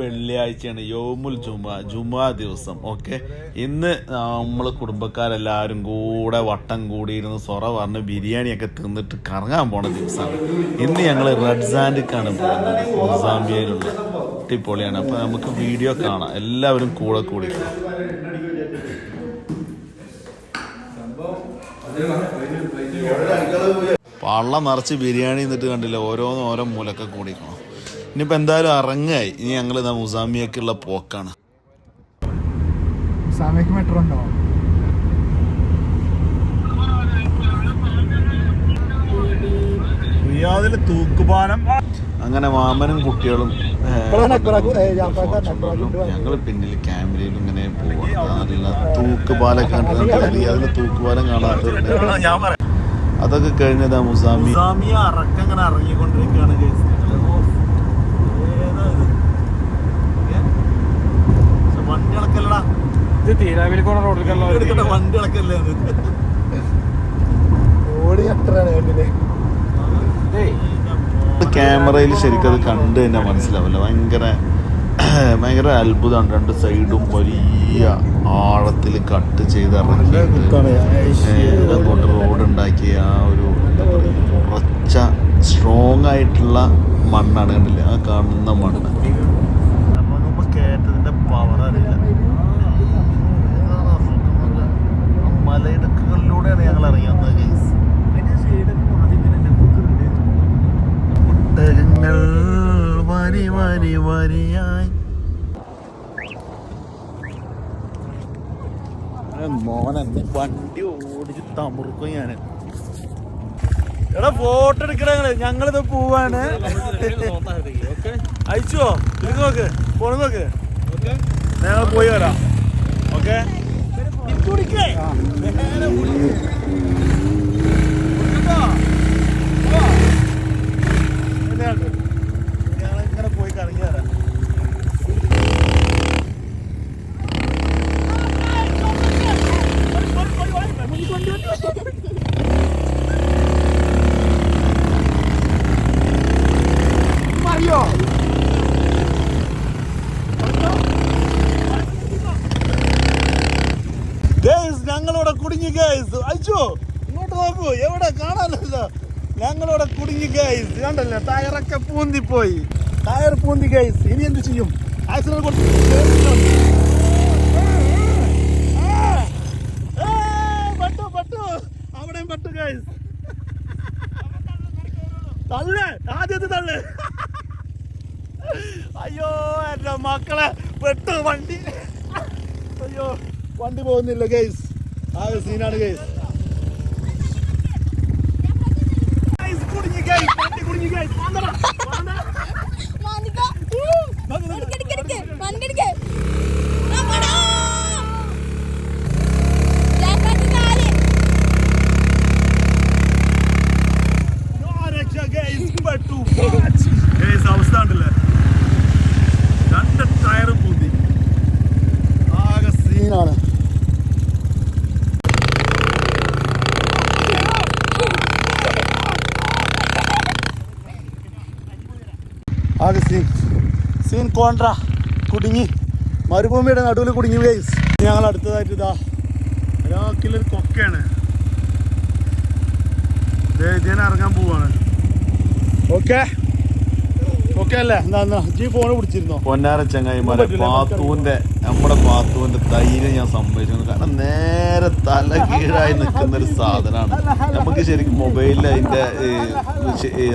വെള്ളിയാഴ്ചയാണ് യോമുൽ ജുമ ജുമാ ദിവസം ഓക്കെ? ഇന്ന് നമ്മൾ കുടുംബക്കാരെല്ലാവരും കൂടെ വട്ടം കൂടിയിരുന്ന് സൊറ പറഞ്ഞ് ബിരിയാണിയൊക്കെ തിന്നിട്ട് കറങ്ങാൻ പോണ ദിവസമാണ് ഇന്ന് ഞങ്ങൾ റെഡ് സാൻഡിക്കാണ് പോകുന്നത് മൊസാമ്പിയയിലുള്ള അടിപൊളിയാണ്. അപ്പൊ നമുക്ക് വീഡിയോ കാണാം. എല്ലാവരും കൂടെ കൂടി പള്ളം നിറച്ച് ബിരിയാണി എന്നിട്ട് കണ്ടില്ല? ഓരോന്നും ഓരോ മൂലൊക്കെ കൂടിക്കണം? ഇനിയിപ്പോൾ എന്തായാലും ഇറങ്ങായി ഇനി ഞങ്ങൾ ഇതാ മുസാമിയക്കുള്ള പോക്കാണ്. സമയക്ക് മെട്രോ ഉണ്ടോ? റിയാദിലെ തൂക്കുപാലം. അങ്ങനെ മാമനും കുട്ടികളും ഞങ്ങൾ പിന്നിൽ ക്യാമറയിൽ ഇങ്ങനെ പോവാണ്. തൂക്കുപാലം കണ്ടിട്ടുണ്ട് റിയാദിലെ തൂക്കുപാലം കാണാത്തവരുണ്ട്. അതൊക്കെ കഴിഞ്ഞതാ മുസാമി മുസാമിയ അറക്കങ്ങനെ ഇറങ്ങിക്കൊണ്ടിരിക്കുകയാണ് വണ്ടികളൊക്കെല്ലടാ ഇത് തീരാവിലിക്കോണ വണ്ടി ഇളക്കല്ലേ ഓടി അത്രയാണ് കണ്ടില്ലേ ക്യാമറയിൽ ശരിക്കും അത് കണ്ട് തന്നെ മനസ്സിലാവില്ല. ഭയങ്കര ഭയങ്കര അത്ഭുതമാണ് രണ്ട് സൈഡും വലിയ ആഴത്തിൽ കട്ട് ചെയ്ത് ഇറക്കി അങ്ങോട്ട് റോഡ് ഉണ്ടാക്കിയ ആ ഒരു എന്താ പറയുക ഉറച്ച സ്ട്രോങ് ആയിട്ടുള്ള മണ്ണാണ് കണ്ടില്ലേ? ആ കാണുന്ന മണ്ണ്. പവർ അറിയില്ല മലയിടുക്കുകളിലൂടെയാണ് ഞങ്ങൾ ഇറങ്ങിയത് ഗൈസ് ഒട്ടകങ്ങൾ വരി വരി വരിയായി മോനെ വണ്ടി ഓടിച്ച് തമുറുക്കും ഞാൻ എടാ ഫോട്ടോ എടുക്കണ ഞങ്ങളിത് പോവാണ് അയച്ചോ ഇത് നോക്ക് ഫോൺ നോക്ക് ഞങ്ങൾ പോയി വരാം. ഓക്കെ ഞങ്ങളിങ്ങനെ പോയി കറങ്ങി വരാം മറിയോ ഗൈസ് ഞങ്ങളിവിടെ കുടുങ്ങി ഗൈസ് അയച്ചോ ഇങ്ങോട്ട് നോക്കൂ. എവിടെ കാണാനല്ലോ ഞങ്ങളിവിടെ കുടുങ്ങി ഗൈസ് കണ്ടല്ലേ? ടയറൊക്കെ പൂന്തിപ്പോയി. ടയർ പൂന്തി ഗൈസ് ഇനി എന്ത് ചെയ്യും? ആക്സിഡന്റ് അയ്യോ എന്റെ മക്കളെ പെട്ടു വണ്ടി. അയ്യോ വണ്ടി പോകുന്നില്ല ഗൈസ് സീനാണ് ഗൈസ്. കുടുങ്ങി ഗൈസ് വണ്ടി കുടുങ്ങി ഗൈസ് മാനിക്ക. എടുക്ക്, എടുക്ക്, എടുക്ക്. വണ്ടി എടുക്ക്. അമ്മടാ. രണ്ടാമത്തെ കാൽ. ഗൈസ് അവസ്ഥ ഉണ്ടല്ലേ രണ്ട് ടയർ പൂന്തി ആകെ സീനാണ് ആകെ സീൻ സീൻ കോൺട്ര കുടുങ്ങി. മരുഭൂമിയുടെ നടുവിൽ കുടുങ്ങി ഗൈസ് ഞങ്ങൾ അടുത്തതായിട്ട് ഇതാ. ഒരാക്കിലൊരു കൊക്കയാണ്. ഇതിനെ ഇറങ്ങാൻ പോവാണ്. ഓക്കെ? ഓക്കെ അല്ലേ? എന്താ ജി ഫോൺ പിടിച്ചിരുന്നോ? പൊന്നാര ചങ്ങായിമാരെ പാത്തൂന്റെ നമ്മുടെ പാത്തൂന്റെ ധൈര്യം ഞാൻ സമ്മതിച്ചു കാരണം നേരെ തല കീഴായി നിൽക്കുന്ന ഒരു സാധനമാണ് നമുക്ക് ശരിക്കും മൊബൈലിൽ അതിന്റെ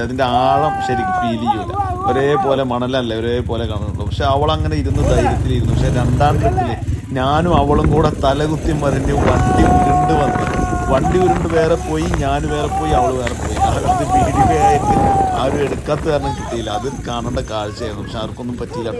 അതിന്റെ ആഴം ശരിക്കും ഫീൽ ചെയ്യൂല. ഒരേപോലെ മണലല്ല ഒരേപോലെ കാണുന്നുള്ളൂ. പക്ഷെ അവൾ അങ്ങനെ ഇരുന്ന് ധൈര്യത്തിലിരുന്നു. പക്ഷെ രണ്ടാം ട്രിപ്പിൽ ഞാനും അവളും കൂടെ തലകുത്തി മറിഞ്ഞ് വണ്ടി ഉരുണ്ട് വന്നു. വണ്ടി ഉരുണ്ട് വേറെ പോയി ഞാൻ വേറെ പോയി അവൾ വേറെ പോയി. അത് വീഡിയോ ആയിട്ട് ആരും എടുക്കാത്ത കാരണം കിട്ടിയില്ല. അത് കാണേണ്ട കാഴ്ചയായിരുന്നു. പക്ഷെ ആർക്കൊന്നും പറ്റിയില്ല.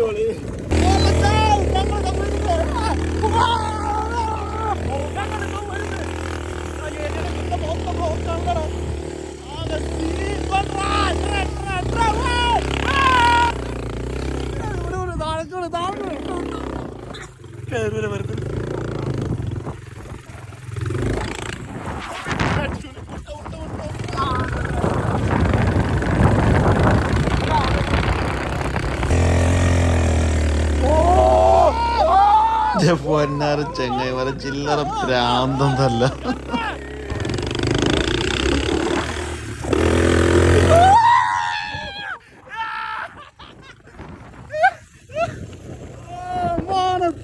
എന്റെ പൊന്നാറ് ചെങ്ങായി വരെ ചില്ലറ പ്രാന്തല്ല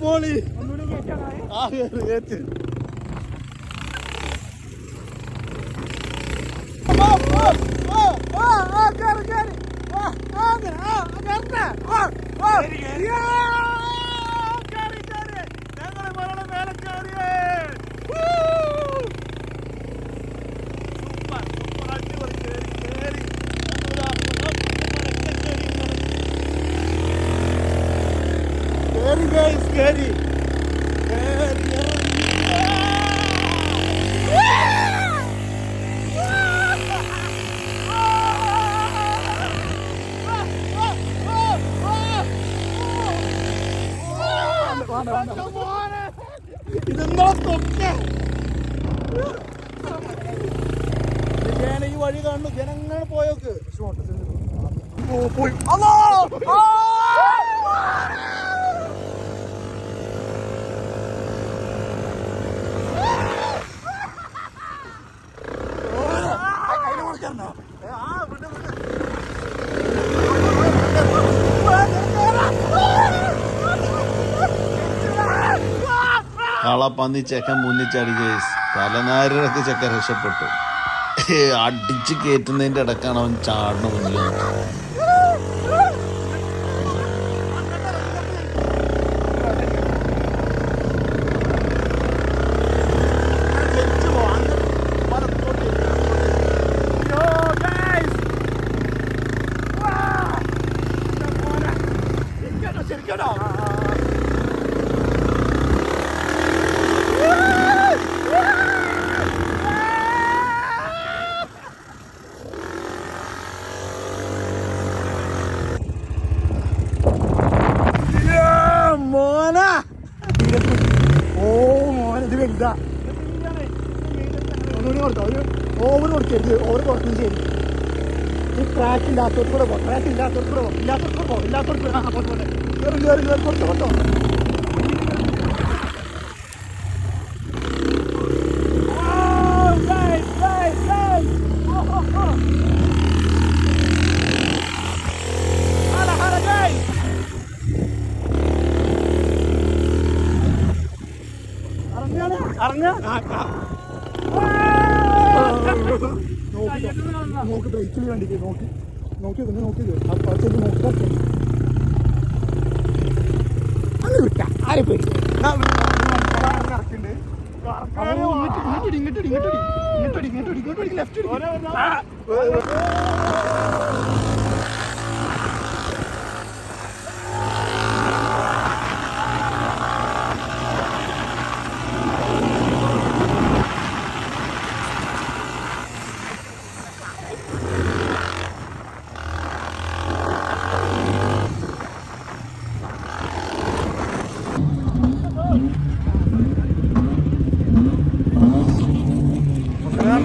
പോളി ആ കേറ് കേറ്റ് Scary guys, Gary. തൊക്കെ ജന ഈ വഴി കാണുന്നു. ജനങ്ങൾ പോയോക്ക്. പോയി. അല്ലോ കളപ്പന്നി ചെക്കൻ മുന്നിച്ചടി ചാടി കേസ്. തലനാരിടക്ക് ചെക്കൻ രക്ഷപ്പെട്ടു. അടിച്ച് കയറ്റുന്നതിന്റെ ഇടക്കാണ് അവൻ ചാടണ മുന്നിൽ ഒന്നുകൂടി കൊടുത്തോ? ഒരു ഓവർ കൊടുക്കരുത്. ഓവർ കൊടുക്കും ശരി ഈ ട്രാക്ക് ഇല്ലാത്തവർക്ക് കൂടെ പോ. ക്രാക്ക് ഇല്ലാത്തവർക്ക് കൂടെ പോ. ഇല്ലാത്തവർക്ക് പോ. ഇല്ലാത്തവർക്ക് കൂടെ ആ പോട്ടെ പോട്ടെ. കയറി കയറി ബ്രേക്കിൽ വേണ്ടി നോക്കി നോക്കി തന്നെ നോക്കി ആ പച്ചക്ക് നോക്കി അങ്ങ് വിട്ട ആരെ പേടി ഇങ്ങോട്ട് ഇങ്ങോട്ട് ഇങ്ങോട്ട് ഇങ്ങോട്ട് ഇങ്ങോട്ട് ഇങ്ങോട്ട് ലെഫ്റ്റ്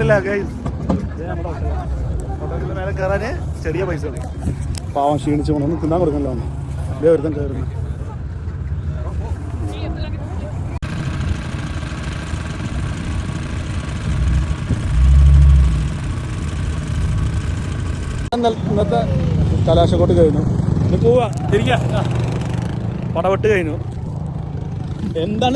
കണ്ടില്ല ഗൈസ് മേലെ കയറാന് ചെറിയ പൈസ പാവം ക്ഷീണിച്ചു പോകണം തിന്നാൻ കൊടുക്കണല്ലോ ഇതേ ഒരുത്തൻ കയറുന്നു ഇന്നത്തെ കലാശക്കോട്ട് കഴിഞ്ഞു. പോവാ. തിരിക്കാം പടവെട്ട് കഴിഞ്ഞു. എന്താണ്